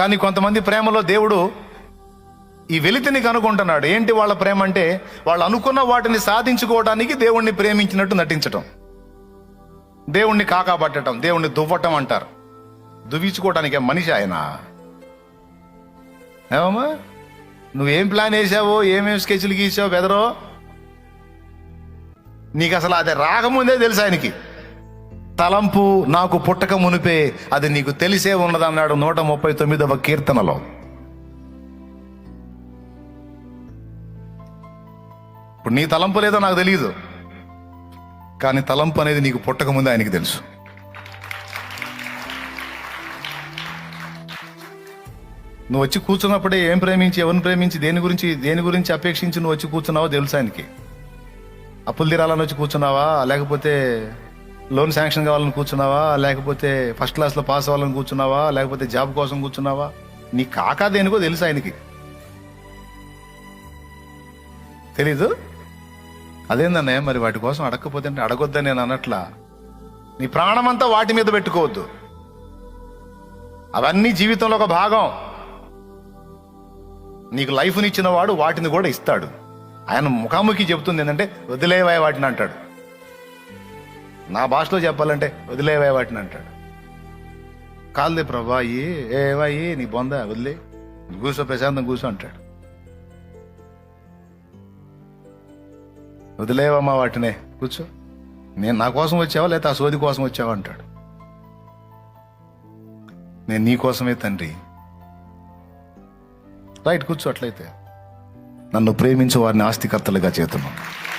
కానీ కొంతమంది ప్రేమలో దేవుడు ఈ వెలితిని కనుక్కుంటున్నాడు ఏంటి వాళ్ళ ప్రేమ అంటే? వాళ్ళు అనుకున్న వాటిని సాధించుకోవడానికి దేవుణ్ణి ప్రేమించినట్టు నటించటం. దేవుణ్ణి కాకాబట్టడం దేవుణ్ణి దువ్వటం అంటారు. దువ్వించుకోవటానికి మనిషి ఆయన. ఏమమ్మా? నువ్వేం ప్లాన్ వేసావో? ఏమేం స్కెచ్లు గీసావు? బెదరో? నీకు అసలు అది రాకముందే తెలుసు ఆయనకి. తలంపు నాకు పుట్టక మునిపే అది నీకు తెలిసే ఉన్నదన్నాడు నూట ముప్పై తొమ్మిదవ కీర్తనలో. ఇప్పుడు నీ తలంపు లేదో నాకు తెలియదు కానీ తలంపు అనేది నీకు పుట్టక ముందే ఆయనకి తెలుసు. నువ్వు వచ్చి కూర్చున్నప్పుడే ఏం ప్రేమించి ఎవరిని ప్రేమించి దేని గురించి దేని గురించి అపేక్షించి నువ్వు వచ్చి కూర్చున్నావో తెలుసు ఆయనకి. అప్పులు తీరాలని వచ్చి కూర్చున్నావా? లేకపోతే లోన్ శాంక్షన్ కావాలని కూర్చున్నావా? లేకపోతే ఫస్ట్ క్లాస్లో పాస్ అవ్వాలని కూర్చున్నావా? లేకపోతే జాబ్ కోసం కూర్చున్నావా? నీ కాకా దేనికో తెలుసు ఆయనకి. తెలీదు? అదేందన్నయ్య మరి వాటి కోసం అడగకపోతే అంటే అడగొద్దని నేను అన్నట్లా. నీ ప్రాణమంతా వాటి మీద పెట్టుకోవద్దు. అవన్నీ జీవితంలో ఒక భాగం. నీకు లైఫ్నిచ్చిన వాడు వాటిని కూడా ఇస్తాడు. ఆయన ముఖాముఖి చెబుతుంది ఏంటంటే వదిలేవా వాటిని అంటాడు. నా భాషలో చెప్పాలంటే వదిలేవే వాటిని అంటాడు. కాదులే ప్రభా ఏ నీ బొంద వదిలే. కూర్చో ప్రశాంతం కూర్చో అంటాడు. వదిలేవమ్మా వాటినే కూర్చో. నేను నా కోసం వచ్చావా లేకపోతే ఆ సోది కోసం వచ్చావా అంటాడు. నేను నీ కోసమే తండ్రి. రైట్ కూర్చో అట్లయితే. నన్ను ప్రేమించు వారిని ఆస్తికర్తలుగా చేతున్నాను